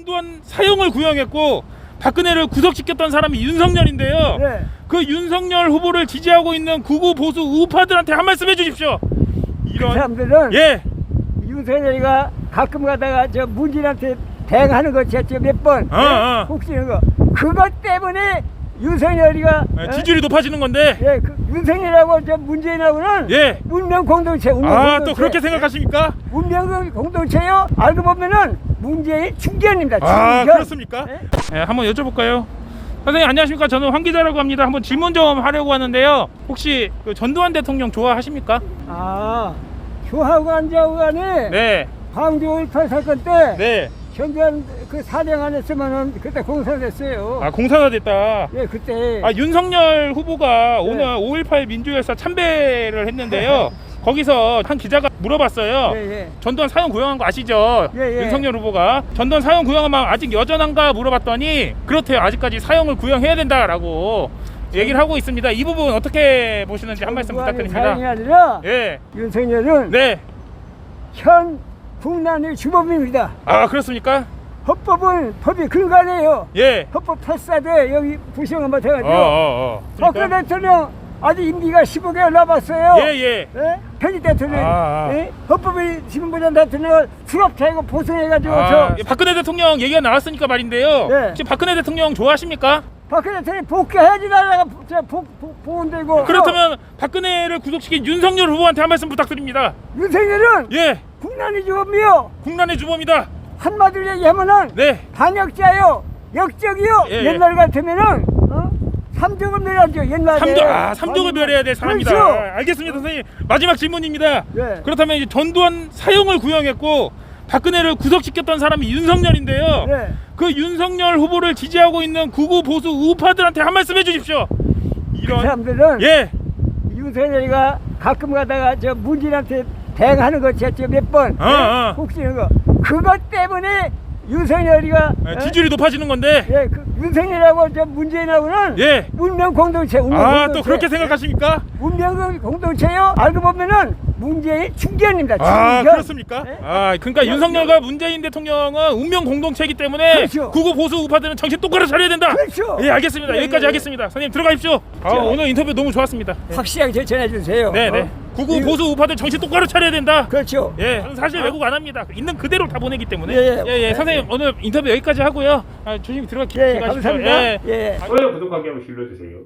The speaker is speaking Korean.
전두환 사형을 구형했고 박근혜를 구속시켰던 사람이 윤석열인데요. 네. 그 윤석열 후보를 지지하고 있는 구구 보수 우파들한테 한 말씀 해주십시오. 그 이런 사람들은 예, 윤석열이가 가끔 가다가 저 문진한테 대응하는 거 제가 몇번 어, 어. 혹시는 거 그것 때문에 윤석열이가 예, 어? 지지율이 높아지는 건데 예, 그 윤석열하고 저 문재인하고는 예. 문명 공동체, 운명 아 공동체. 또 그렇게 생각하십니까? 문명 공동체요. 알고 보면은 문재인 충견입니다. 아 충견. 그렇습니까? 예? 예, 한번 여쭤볼까요? 선생님 안녕하십니까? 저는 황 기자라고 합니다. 한번 질문 좀 하려고 하는데요. 혹시 그 전두환 대통령 좋아하십니까? 아, 조하고 안자고 간에 네, 광주 5.18 사건 때 네. 전두환 그 사령 안 했으면은 그때 공사됐어요. 아 공사가 됐다. 예, 그때. 아 윤석열 후보가 네. 오늘 5.18 민주열사 참배를 했는데요. 거기서 한 기자가 물어봤어요. 예, 예. 전두환 사형 구형한 거 아시죠? 예, 예. 윤석열 후보가 전두환 사형 구형하면 아직 여전한가 물어봤더니 그렇대요. 아직까지 사형을 구형해야 된다라고 얘기를 하고 있습니다. 이 부분 어떻게 보시는지 한 말씀 부탁드립니다. 아니라 예, 윤석열은 네. 현 국난의 주범입니다. 아 그렇습니까? 헌법은 법이 근간이에요. 예. 헌법 패스돼 여기 부정을 어, 못해가지고 어, 어. 박근혜 그러니까? 대통령 아직 임기가 15개월 남았어요. 예, 예. 예? 편지 대통령, 아, 아. 예? 지금 보장 대통령을 수갑차이고 보승해가지고 아, 저 예, 박근혜 대통령 얘기가 나왔으니까 말인데요. 네. 혹시 박근혜 대통령 좋아하십니까? 박근혜 대통령 복귀해야지 나라가 저 복, 복, 보훈되고 그렇다면 박근혜를 구속시킨 윤석열 후보한테 한 말씀 부탁드립니다. 윤석열은 예, 국난의 주범이요. 국난의 주범이다. 한마디로 얘기하면은 네, 반역자요, 역적이요. 예, 예. 옛날 같으면은 어? 삼족을 멸하죠. 옛날에. 삼족, 아, 삼족을 멸해야 될 사람이다. 그렇죠. 알겠습니다, 선생님. 마지막 질문입니다. 예. 그렇다면 이제 전두환 사형을 구형했고 박근혜를 구속시켰던 사람이 윤석열인데요. 예. 그 윤석열 후보를 지지하고 있는 구구 보수 우파들한테 한 말씀 해주십시오. 그 이런 사람들은 예, 윤석열이가 가끔 가다가 저 문진한테 대응하는 거 제가 몇번 어, 어. 혹시는 거 그것 때문에 윤석열이가 예, 어? 지지율이 높아지는 건데. 예, 그 윤석열하고 저 문재인하고는 예. 문명 공동체, 운명 아 공동체. 또 그렇게 생각하십니까? 문명 공동체요. 알고 보면은 문재인 충견입니다. 아 충견. 그렇습니까? 예? 아 그러니까 윤석열과 문재인 대통령은 운명 공동체이기 때문에 그렇죠. 구구 보수 우파들은 정신 똑바로 차려야 된다. 그렇죠. 예 알겠습니다. 예, 여기까지 예, 예. 하겠습니다. 선생님 들어가십시오. 아, 자. 오늘 인터뷰 너무 좋았습니다. 예. 확실하게 저 전해 주세요. 네네. 어? 구구 이거- 보수 우파들 정신 똑바로 차려야 된다. 그렇죠. 예, 저는 사실 왜곡 안 합니다. 있는 그대로 다 보내기 때문에. 예, 예. 예, 선생님 오늘 인터뷰 여기까지 하고요. 아, 조심히 들어가 예, 가십시오. 감사합니다. 예. 좋아요, 구독하기 한번 눌러주세요.